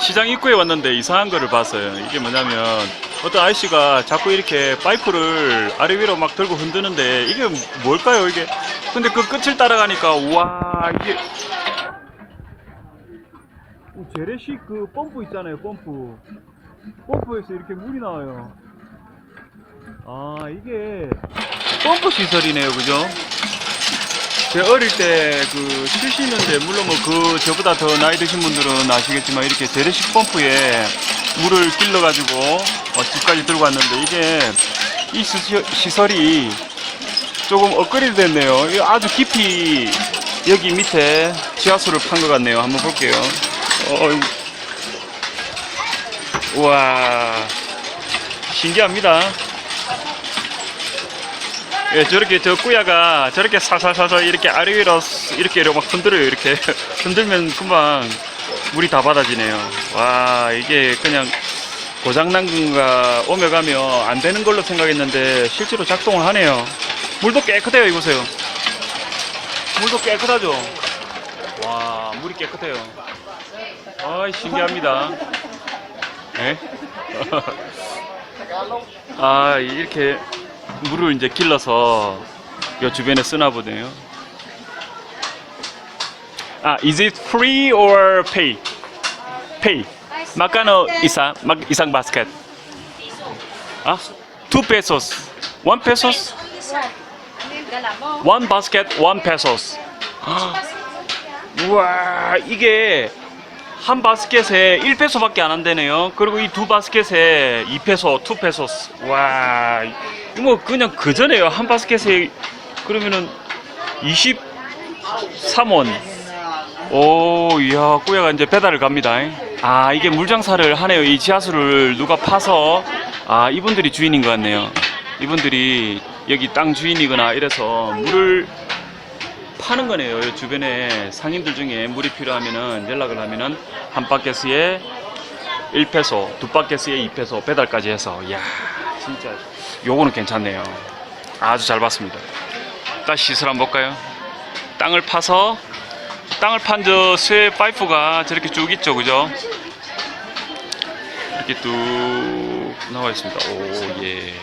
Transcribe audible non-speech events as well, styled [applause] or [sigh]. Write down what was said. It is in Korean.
시장 입구에 왔는데 이상한 거를 봤어요. 이게 뭐냐면 어떤 아저씨가 자꾸 이렇게 파이프를 아래 위로 막 들고 흔드는데 이게 뭘까요 이게? 근데 그 끝을 따라가니까 우와 이게 재래식 그 펌프 있잖아요 펌프 펌프에서 이렇게 물이 나와요. 아 이게 펌프 시설이네요 그죠? 제가 어릴 때그 실시는데 물론 뭐 그 저보다 더 나이 드신 분들은 아시겠지만 이렇게 재래식 펌프에 물을 길러 가지고 어, 집까지 들고 왔는데 이게 이 시설- 시설이 조금 업그레이드 됐네요. 아주 깊이 여기 밑에 지하수를 판 것 같네요. 한번 볼게요. 어, 우와 신기합니다. 예, 저렇게 저 꾸야가 저렇게 살살살살 이렇게 아래 위로 이렇게 막 흔들어요. 이렇게 [laughs] 흔들면 금방 물이 다 받아지네요. 와, 이게 그냥 고장난 건가 오며 가며 안 되는 걸로 생각했는데 실제로 작동을 하네요. 물도 깨끗해요. 이 보세요. 물도 깨끗하죠. 와, 물이 깨끗해요. 아, 신기합니다. 예? [laughs] 아, 이렇게 물을 이제 길러서 요 주변에 쓰나 보네요. 아, is it free or pay? Pay. Magkano isa? Mag isang basket? Ah, 2 pesos. 1 pesos? One basket, 1 pesos. 우와, 이게 한 바스켓에 1페소밖에 안 한대네요. 그리고 이 두 바스켓에 2페소, 2페소스. 와, 뭐 그냥 그 전에요. 한 바스켓에 그러면은 23원. 오, 이야, 꾸야가 이제 배달을 갑니다. 아, 이게 물장사를 하네요. 이 지하수를 누가 파서, 아, 이분들이 주인인 것 같네요. 이분들이 여기 땅 주인이거나 이래서 물을 파는 거네요. 이 주변에 상인들 중에 물이 필요하면은 연락을 하면은 한 바켓에 1페소, 두 바켓에 2페소 배달까지 해서 이야, 진짜 요거는 괜찮네요. 아주 잘 봤습니다. 다시 시설 한번 볼까요? 땅을 파서 땅을 판 저 쇠 파이프가 저렇게 쭉 있죠, 그죠? 이렇게 뚝 나와 있습니다. 오, 예.